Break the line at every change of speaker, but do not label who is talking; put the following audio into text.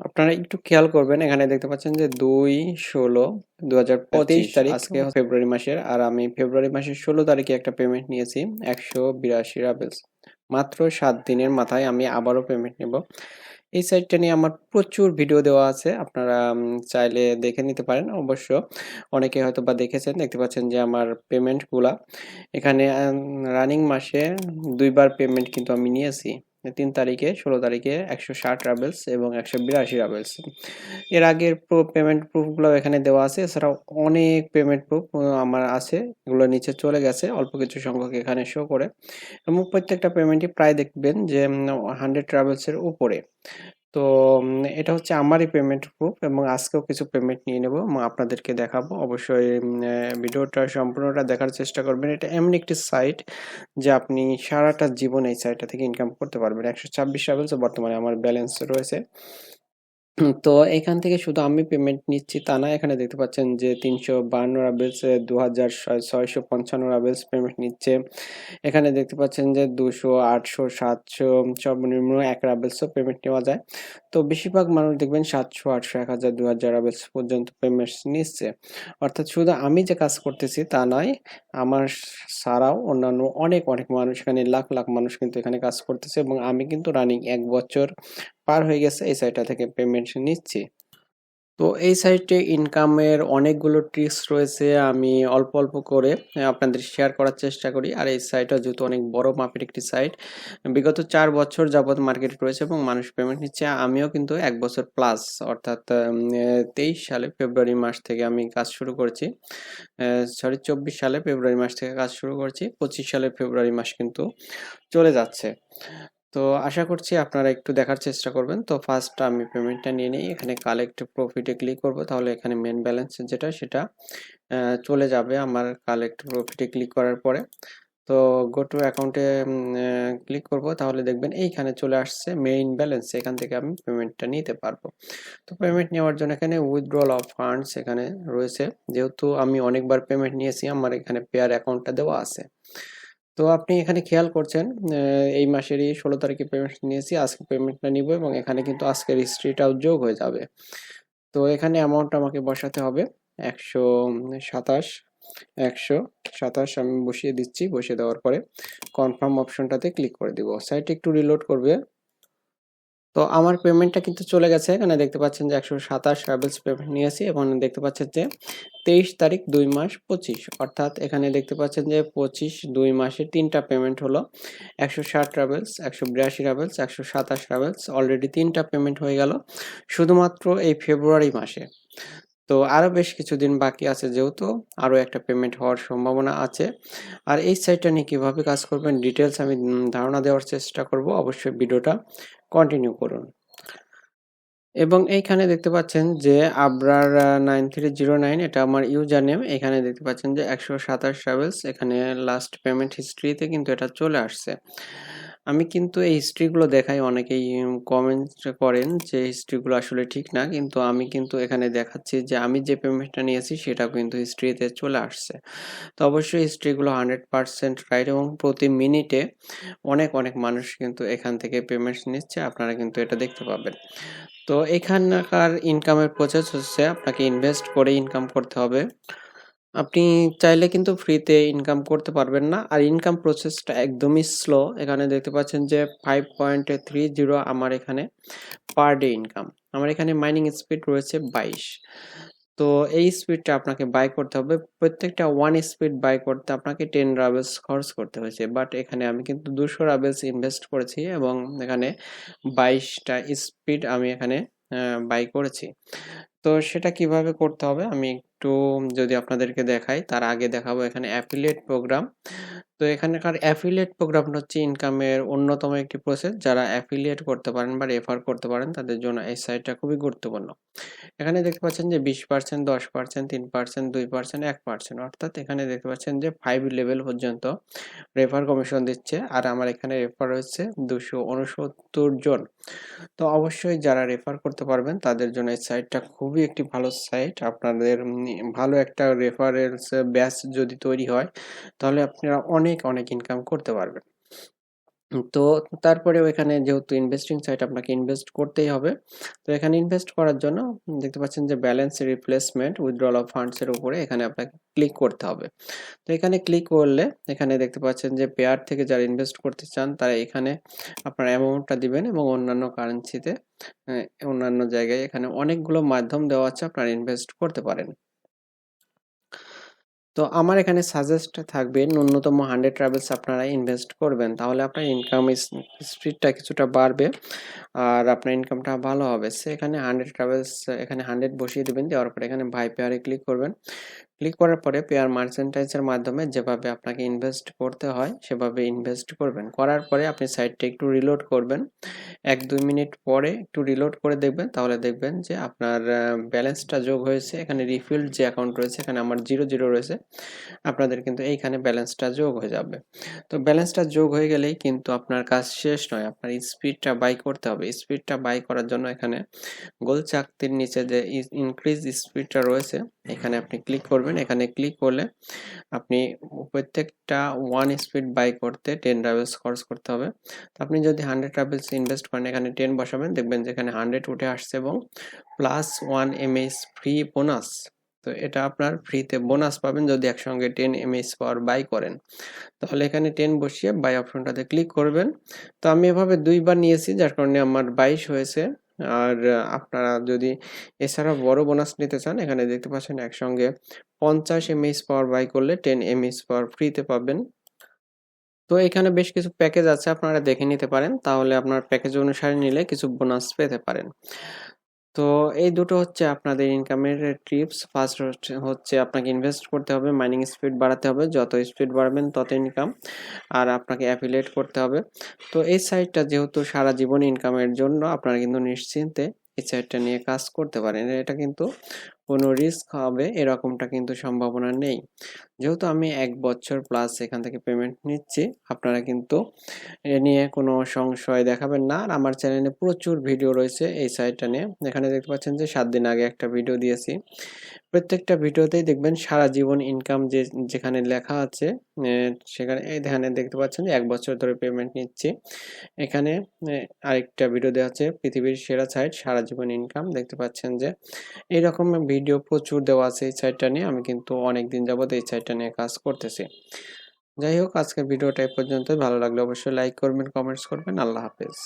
আপনারা একটু খেয়াল করবেন এখানে দেখতে পাচ্ছেন যে দুই ষোলো দু হাজার পঁচিশ তারিখ আজকে ফেব্রুয়ারি মাসের আর আমি ফেব্রুয়ারি মাসের ষোলো তারিখে একটা পেমেন্ট নিয়েছি একশো বিরাশি রাবেলস মাত্র সাত দিনের মাথায় আমি আবারও পেমেন্ট নেব। এই সাইটটা নিয়ে আমার প্রচুর ভিডিও দেওয়া আছে আপনারা চাইলে দেখে নিতে পারেন। অবশ্য অনেকে হয়তো বা দেখেছেন দেখতে পাচ্ছেন যে আমার পেমেন্টগুলা এখানে রানিং মাসে দুইবার পেমেন্ট কিন্তু আমি নিয়েছি। তিন তারিখে, ষোলো তারিখে একশো ষাট রাবেলস এবং একশো বিরাশি রাবেলস এর আগের পেমেন্ট প্রুফগুলো এখানে দেওয়া আছে। এছাড়াও অনেক পেমেন্ট প্রুফ আমার আছে। এগুলো নিচে চলে গেছে। অল্প কিছু সংখ্যক এখানে শো করে। এবং প্রত্যেকটা পেমেন্টই প্রায় দেখবেন যে হান্ড্রেড ট্রাভেলসের উপরে। তো এটা হচ্ছে আমারই পেমেন্ট প্রুফ এবং আজকেও কিছু পেমেন্ট নিয়ে নেব। এবং আপনাদেরকে দেখাবো। অবশ্যই ভিডিওটা সম্পূর্ণটা দেখার চেষ্টা করবেন। এটা এমন একটি সাইট যে আপনি সারাটা জীবন এই সাইটটা থেকে ইনকাম করতে পারবেন। একশো ছাব্বিশ বর্তমানে আমার ব্যালেন্স রয়েছে। তো এখান থেকে শুধু আমি পেমেন্ট নিচ্ছি তা না, এখানে দেখতে পাচ্ছেন যে তিনশো বান্ন রাবেলস দু হাজার ছয়শো পঞ্চান্ন রাবেলস পেমেন্ট নিচ্ছে। এখানে দেখতে পাচ্ছেন যে দুশো আটশো সাতশো সর্বনিম্ন এক রাবেলসও পেমেন্ট নেওয়া যায়। তো বেশিরভাগ মানুষ দেখবেন সাতশো আটশো, এক হাজার দু হাজার রাবেলস পর্যন্ত পেমেন্ট নিচ্ছে। অর্থাৎ শুধু আমি যে কাজ করতেছি তা নয়, আমার ছাড়াও অন্যান্য অনেক অনেক মানুষ, এখানে লাখ লাখ মানুষ কিন্তু এখানে কাজ করতেছে এবং আমি কিন্তু রানিং এক বছর পার হয়ে গেছে, এই সাইটটা থেকে পেমেন্ট নিচ্ছি। তো এই সাইটে ইনকামের অনেকগুলো ট্রিক্স রয়েছে, আমি অল্প অল্প করে আপনাদের শেয়ার করার চেষ্টা করি। আর এই সাইটটা যেহেতু অনেক বড় মাপের একটি সাইট বিগত চার বছর যাবত মার্কেট রয়েছে এবং মানুষ পেমেন্ট নিচ্ছে। আমিও কিন্তু এক বছর প্লাস অর্থাৎ তেইশ সালে ফেব্রুয়ারি মাস থেকে আমি কাজ শুরু করেছি। সরি চব্বিশ সালে ফেব্রুয়ারি মাস থেকে কাজ শুরু করছি। পঁচিশ সালে ফেব্রুয়ারি মাস কিন্তু চলে যাচ্ছে। তো আশা করছি আপনারা একটু দেখার চেষ্টা করবেন। তো ফার্স্ট আমি পেমেন্টটা নিয়ে নিই। এখানে কালেক্ট প্রফিটে ক্লিক করব। তাহলে এখানে মেন ব্যালেন্স যেটা, সেটা চলে যাবে আমার কালেক্ট প্রফিটে ক্লিক করার পরে। তো গো টু অ্যাকাউন্টে ক্লিক করব। তাহলে দেখবেন এইখানে চলে আসছে মেইন ব্যালেন্স এখান থেকে আমি পেমেন্টটা নিতে পারব। তো পেমেন্ট নেওয়ার জন্য এখানে উইথড্রল অফ ফান্ডস এখানে রয়েছে। যেহেতু আমি অনেকবার পেমেন্ট নিয়েছি, আমার এখানে পেয়ার অ্যাকাউন্টটা দেওয়া আছে। তো আপনি এখানে খেয়াল করছেন এই মাসেরই ষোলো তারিখে পেমেন্ট নিয়েছি, আজকে পেমেন্টটা নিব এবং এখানে কিন্তু আজকের হিস্ট্রিটাও যোগ হয়ে যাবে। তো এখানে অ্যামাউন্ট আমাকে বসাতে হবে, একশো সাতাশ একশো সাতাশ আমি বসিয়ে দিচ্ছি, বসিয়ে দেওয়ার পরে কনফার্ম অপশনটাতে ক্লিক করে দিব। সাইট একটু রিলোড করবে তো আমার পেমেন্টটা কিন্তু চলে গেছে। এখানে দেখতে পাচ্ছেন যে একশো সাতাশ ট্রাভেলস পেমেন্ট নিয়েছি এবং দেখতে পাচ্ছেন যে তেইশ তারিখ দুই মাস পঁচিশ। অর্থাৎ এখানে দেখতে পাচ্ছেন যে পঁচিশ দুই মাসে তিনটা পেমেন্ট হলো। একশো ষাট ট্রাভেলস একশো বিরাশি ট্রাভেলস একশো সাতাশ ট্রাভেলস অলরেডি তিনটা পেমেন্ট হয়ে গেল। শুধুমাত্র এই ফেব্রুয়ারি মাসে। তো আরও বেশ কিছুদিন বাকি আছে যেহেতু আরও একটা পেমেন্ট হওয়ার সম্ভাবনা আছে। আর এই সাইটটা নিয়ে কীভাবে কাজ করবেন ডিটেলস আমি ধারণা দেওয়ার চেষ্টা করব। অবশ্যই ভিডিওটা কন্টিনিউ করুন। এবং এইখানে দেখতে পাচ্ছেন যে Abrar nine three zero nine এটা আমার ইউজার নেম এখানে দেখতে পাচ্ছেন যে একশো সাতাশ ট্রাভেলস এখানে লাস্ট পেমেন্ট হিস্ট্রিতে কিন্তু এটা চলে আসছে। আমি কিন্তু এই হিস্ট্রিগুলো দেখাই, অনেকেই কমেন্ট করেন যে হিস্ট্রিগুলো আসলে ঠিক না। কিন্তু আমি কিন্তু এখানে দেখাচ্ছি যে আমি যে পেমেন্টটা নিয়েছি সেটা কিন্তু হিস্ট্রিতে চলে আসছে। তো অবশ্যই হিস্ট্রিগুলো হান্ড্রেড পার্সেন্ট রাইট এবং প্রতি মিনিটে অনেক অনেক মানুষ কিন্তু এখান থেকে পেমেন্ট নিচ্ছে। আপনারা কিন্তু এটা দেখতে পাবেন। তো এখানকার ইনকামের প্রসেস হচ্ছে, আপনাকে ইনভেস্ট করে ইনকাম করতে হবে। আপনি চাইলে কিন্তু ফ্রিতে ইনকাম করতে পারবেন না। আর ইনকাম প্রসেসটা একদমই স্লো এখানে দেখতে পাচ্ছেন যে ফাইভ পয়েন্ট থ্রি জিরো আমার এখানে পার ডে ইনকাম আমার এখানে মাইনিং স্পিড রয়েছে বাইশ। তো এই স্পিডটা আপনাকে বাই করতে হবে। প্রত্যেকটা ওয়ান স্পিড বাই করতে আপনাকে টেন রাবেলস খরচ করতে হয়েছে। বাট এখানে আমি কিন্তু দুশো রাবেলস ইনভেস্ট করেছি এবং এখানে বাইশটা স্পিড আমি এখানে বাই করেছি। তো সেটা কীভাবে করতে হবে আমি একটু যদি আপনাদেরকে দেখাই, তার আগে দেখাবো এখানে অ্যাফিলিয়েট প্রোগ্রাম তো এখানকার অ্যাফিলিয়েট প্রোগ্রামটা হচ্ছে ইনকামের অন্যতম একটি প্রসেস যারা অ্যাফিলিয়েট করতে পারেন বা রেফার করতে পারেন, তাদের জন্য এই সাইটটা খুবই গুরুত্বপূর্ণ। এখানে দেখতে পাচ্ছেন যে বিশ পার্সেন্ট দশ পার্সেন্ট তিন পার্সেন্ট দুই পার্সেন্ট এক পার্সেন্ট অর্থাৎ এখানে দেখতে পাচ্ছেন যে ফাইভ লেভেল পর্যন্ত রেফার কমিশন দিচ্ছে। আর আমার এখানে রেফার হচ্ছে দুশো উনসত্তর জন। তো অবশ্যই যারা রেফার করতে পারবেন, তাদের জন্য এই সাইটটা খুবই একটি ভালো সাইট আপনাদের ভালো একটা রেফারেন্স ব্যাচ যদি তৈরি হয়, তাহলে আপনারা অনেক অনেক ইনকাম করতে পারবেন। তো তারপরে ওইখানে যেহেতু ইনভেস্টিং সাইট আপনাকে ইনভেস্ট করতেই হবে, তো এখানে ইনভেস্ট করার জন্য দেখতে পাচ্ছেন যে balance replacement withdrawal of funds এর উপরে এখানে আপনাকে ক্লিক করতে হবে। তো এখানে ক্লিক করলে এখানে দেখতে পাচ্ছেন যে পেয়ার থেকে যারা ইনভেস্ট করতে চান, তারা এখানে আপনার অ্যামাউন্টটা দিবেন এবং অন্যান্য কারেন্সিতে অন্যান্য জায়গায় এখানে অনেকগুলো মাধ্যম দেওয়া আছে, আপনারা ইনভেস্ট করতে পারেন। তো আমার এখানে সাজেস্ট থাকবে ন্যূনতম হান্ড্রেড ট্রাভেলস আপনারা ইনভেস্ট করবেন, তাহলে আপনার ইনকাম স্পিডটা কিছুটা বাড়বে আর আপনার ইনকামটা ভালো হবে। সেখানে হান্ড্রেড ট্রাভেলস এখানে হান্ড্রেড বসিয়ে দেবেন, দেওয়ার পরে এখানে ভাই পেয়ারে ক্লিক করবেন। ক্লিক করার পরে পেয়ার মার্চেন্টাইজের মাধ্যমে যেভাবে আপনাকে ইনভেস্ট করতে হয়, সেভাবে ইনভেস্ট করবেন। করার পরে আপনি সাইটটা একটু রিলোড করবেন। এক, দুই মিনিট পরে একটু রিলোড করে দেখবেন। তাহলে দেখবেন যে আপনার ব্যালেন্সটা যোগ হয়েছে। এখানে রিফিল্ড যে অ্যাকাউন্ট রয়েছে, এখানে আমার জিরো জিরো রয়েছে। আপনাদের কিন্তু এইখানে ব্যালেন্সটা যোগ হয়ে যাবে। তো ব্যালেন্সটা যোগ হয়ে গেলেই কিন্তু আপনার কাজ শেষ নয়। আপনার স্পিডটা বাই করতে হবে। স্পিডটা বাই করার জন্য এখানে গোল চাকতির নিচে যে ইনক্রিজ স্পিডটা রয়েছে এখানে আপনি ক্লিক করবেন। এখানে ক্লিক করলে আপনি প্রত্যেকটা ওয়ান স্পিড বাই করতে টেন ট্রাভেলস খরচ করতে হবে। তো আপনি যদি হান্ড্রেড ট্রাভেলস ইনভেস্ট করেন, এখানে টেন বসাবেন। দেখবেন যে এখানে হান্ড্রেড উঠে আসছে এবং plus one MS free bonus তো এটা আপনার ফ্রিতে বোনাস পাবেন যদি একসঙ্গে টেন এমএস পাওয়ার বাই করেন। তাহলে এখানে টেন বসিয়ে বাই অপশনটাতে ক্লিক করবেন। তো আমি এভাবে দুইবার নিয়েছি, যার কারণে আমার বাইশ হয়েছে। আর আপনারা যদি এছাড়া বড় বোনাস নিতে চান, এখানে দেখতে পাচ্ছেন একসঙ্গে পঞ্চাশ এমএস পাওয়ার বাই করলে টেন এমএস পাওয়ার ফ্রিতে পাবেন। তো এখানে বেশ কিছু প্যাকেজ আছে, আপনারা দেখে নিতে পারেন। তাহলে আপনার প্যাকেজ অনুসারে নিলে কিছু বোনাস পেতে পারেন। তো এই দুটো হচ্ছে আপনাদের ইনকামের টিপস ফার্স্ট হচ্ছে আপনাকে ইনভেস্ট করতে হবে মাইনিং স্পিড বাড়াতে হবে। যত স্পিড বাড়বেন, তত ইনকাম আর আপনাকে অ্যাফিলিয়েট করতে হবে। তো এই সাইটটা যেহেতু সারা জীবন ইনকামের জন্য, আপনারা কিন্তু নিশ্চিন্তে এই সাইটটা নিয়ে কাজ করতে পারেন। এটা কিন্তু কোনো রিস্ক হবে, এরকমটা কিন্তু সম্ভাবনা নেই। যেহেতু আমি এক বছর প্লাস এখান থেকে পেমেন্ট নিচ্ছি, আপনারা কিন্তু এ নিয়ে কোনো সংশয় দেখাবেন না। আর আমার চ্যানেলে প্রচুর ভিডিও রয়েছে এই সাইটটা নিয়ে। এখানে দেখতে পাচ্ছেন যে সাত দিন আগে একটা ভিডিও দিয়েছি। প্রত্যেকটা ভিডিওতেই দেখবেন সারা জীবন ইনকাম যে, যেখানে লেখা আছে সেখানে এই ধ্যানে দেখতে পাচ্ছেন যে এক বছর ধরে পেমেন্ট নিচ্ছি। এখানে আরেকটা ভিডিও দেওয়া আছে, পৃথিবীর সেরা সাইট সারা জীবন ইনকাম দেখতে পাচ্ছেন যে এইরকম ভিডিও প্রচুর দেওয়া আছে এই সাইটটা নিয়ে। আমি কিন্তু অনেক দিন যাবত এই সাইটটা নিয়ে কাজ করতেছি। যাই হোক, আজকের ভিডিওটা এই পর্যন্ত ভালো লাগলে অবশ্যই লাইক করবেন কমেন্টস করবেন। আল্লাহ হাফেজ।